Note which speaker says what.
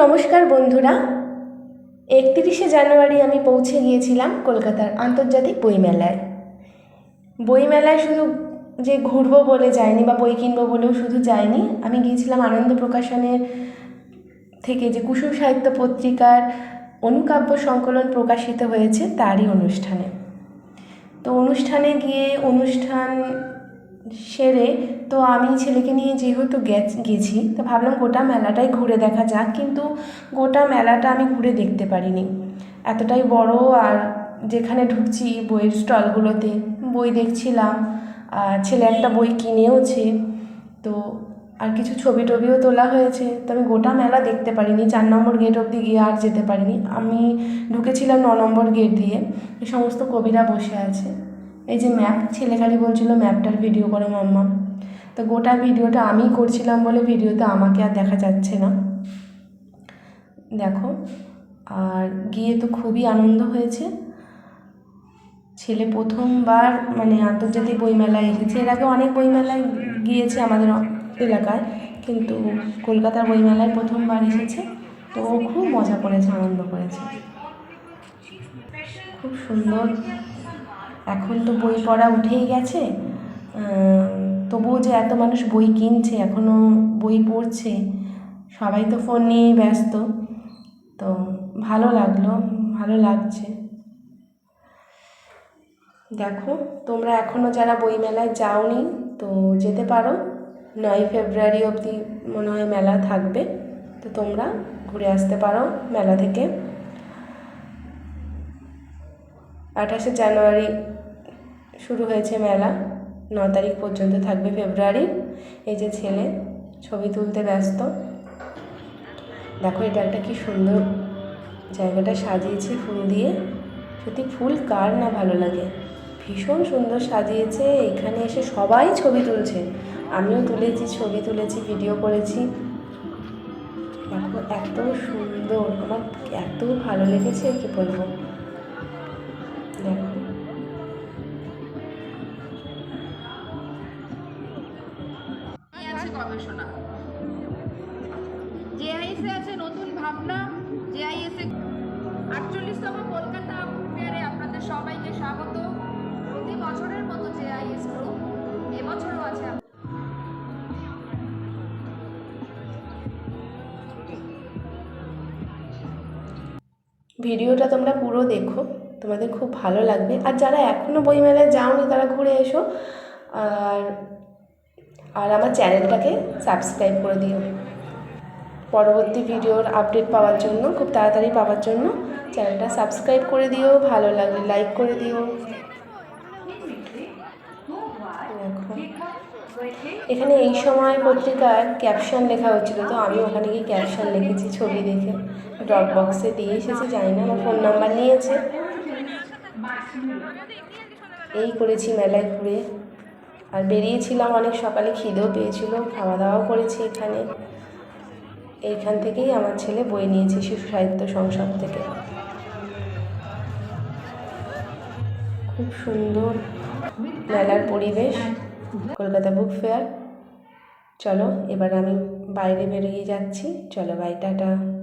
Speaker 1: নমস্কার বন্ধুরা। একত্রিশে জানুয়ারি আমি পৌঁছে গিয়েছিলাম কলকাতার আন্তর্জাতিক বইমেলায় বইমেলায় শুধু যে ঘুরবো বলে যায়নি বা বই কিনবো বলেও শুধু যায়নি আমি গিয়েছিলাম আনন্দ প্রকাশনের থেকে যে কুসুম সাহিত্য পত্রিকার অনুকাব্য সংকলন প্রকাশিত হয়েছে তারই অনুষ্ঠানে। তো অনুষ্ঠানে গিয়ে অনুষ্ঠান সেরে তো আমি ছেলেকে নিয়ে যেহেতু গেছ- তো ভাবলাম গোটা মেলাটাই ঘুরে দেখা যাক, কিন্তু গোটা মেলাটা আমি ঘুরে দেখতে পারিনি। এতটাই বড় আর যেখানে ঢুকছি বইয়ের স্টলগুলোতে, বই দেখছিলাম, আর ছেলে একটা বই কিনেওছে, তো আর কিছু ছবি টবিও তোলা হয়েছে, তো আমি গোটা মেলা দেখতে পারিনি, চার নম্বর গেট অবধি গিয়ে আর যেতে পারিনি। আমি ঢুকেছিলাম ন নম্বর গেট দিয়ে, এই সমস্ত কবিরা বসে আছে। এই যে ম্যাপ ছেলে খালি বলছিল ম্যাপটার ভিডিও করো মাম্মা। তো গোটা ভিডিওটা আমি করছিলাম বলে ভিডিওতে আমাকে আর দেখা যাচ্ছে না। দেখো, আর গিয়ে তো খুবই আনন্দ হয়েছে। ছেলে প্রথমবার মানে আন্তর্জাতিক বইমেলায় এসেছে। এর আগে অনেক বইমেলায় গিয়েছে আমাদের এলাকায়, কিন্তু কলকাতার বইমেলায় প্রথমবার এসেছে। তো ও খুব মজা করেছে, আনন্দ করেছে। খুব সুন্দর এখন তো বই পড়া উঠেই গেছে। তবুও যে এত মানুষ বই কিনছে এখনও বই পড়ছে, সবাই তো ফোন নিয়েই ব্যস্ত। তো ভালো লাগল, ভালো লাগছে। দেখো, তোমরা এখনও যারা বইমেলায় যাওনি, তো যেতে পারো। নয় ফেব্রুয়ারি অবধি মনে হয় মেলা থাকবে। তো তোমরা ঘুরে আসতে পারো মেলা থেকে। আঠাশে জানুয়ারি শুরু হয়েছে মেলা। ন তারিখ পর্যন্ত থাকবে ফেব্রুয়ারি। এই যে ছেলে, ছবি তুলতে ব্যস্ত। দেখো, এটা একটা কি সুন্দর জায়গাটা সাজিয়েছে ফুল দিয়ে। সত্যি ফুল কার না ভালো লাগে। ভীষণ সুন্দর সাজিয়েছে। এখানে এসে সবাই ছবি তুলছে। আমিও তুলেছি, ছবি তুলেছি ভিডিও করেছি। দেখো, এত সুন্দর। আমার এত ভালো লেগেছে, কি বলব?
Speaker 2: গবেষণা। জেআইএসে আছে নতুন ভাবনা। জেআইএসে আটচল্লিশতম কলকাতা ফেয়ারে আপনাদের সবাইকে স্বাগত। প্রতি বছরের মতো জেআইএস গ্রুপ এবছরও আছে।
Speaker 1: ভিডিওটা তোমরা পুরো দেখো, তোমাদের খুব ভালো লাগবে। আর যারা এখনও বইমেলায় যাওনি, তারা ঘুরে এসো। আর আর আমার চ্যানেলটাকে সাবস্ক্রাইব করে দিও। পরবর্তী ভিডিওর আপডেট পাওয়ার জন্য, খুব তাড়াতাড়ি পাওয়ার জন্য চ্যানেলটা সাবস্ক্রাইব করে দিও, ভালো লাগলে লাইক করে দিও। এখানে এই সময় পত্রিকার ক্যাপশন লেখা হচ্ছিল তো আমি ওখানে গিয়ে ক্যাপশন লিখেছি ছবি দেখে। ড্রপ বক্সে দিয়ে এসেছি, জানি না, আমার ফোন নাম্বার নিয়েছে। এই করেছি মেলায় ঘুরে। আর বেরিয়েছিলাম অনেক সকালে, খিদেও পেয়েছিল খাওয়া দাওয়াও করেছি এখানে। এইখান থেকেই আমার ছেলে বই নিয়েছে শিশু সাহিত্য সংসদ থেকে। খুব সুন্দর মেলার পরিবেশ। Kolkata book fair. চলো, এবার আমি বাইরে বেরিয়ে যাচ্ছি। চলো বাই টাটা।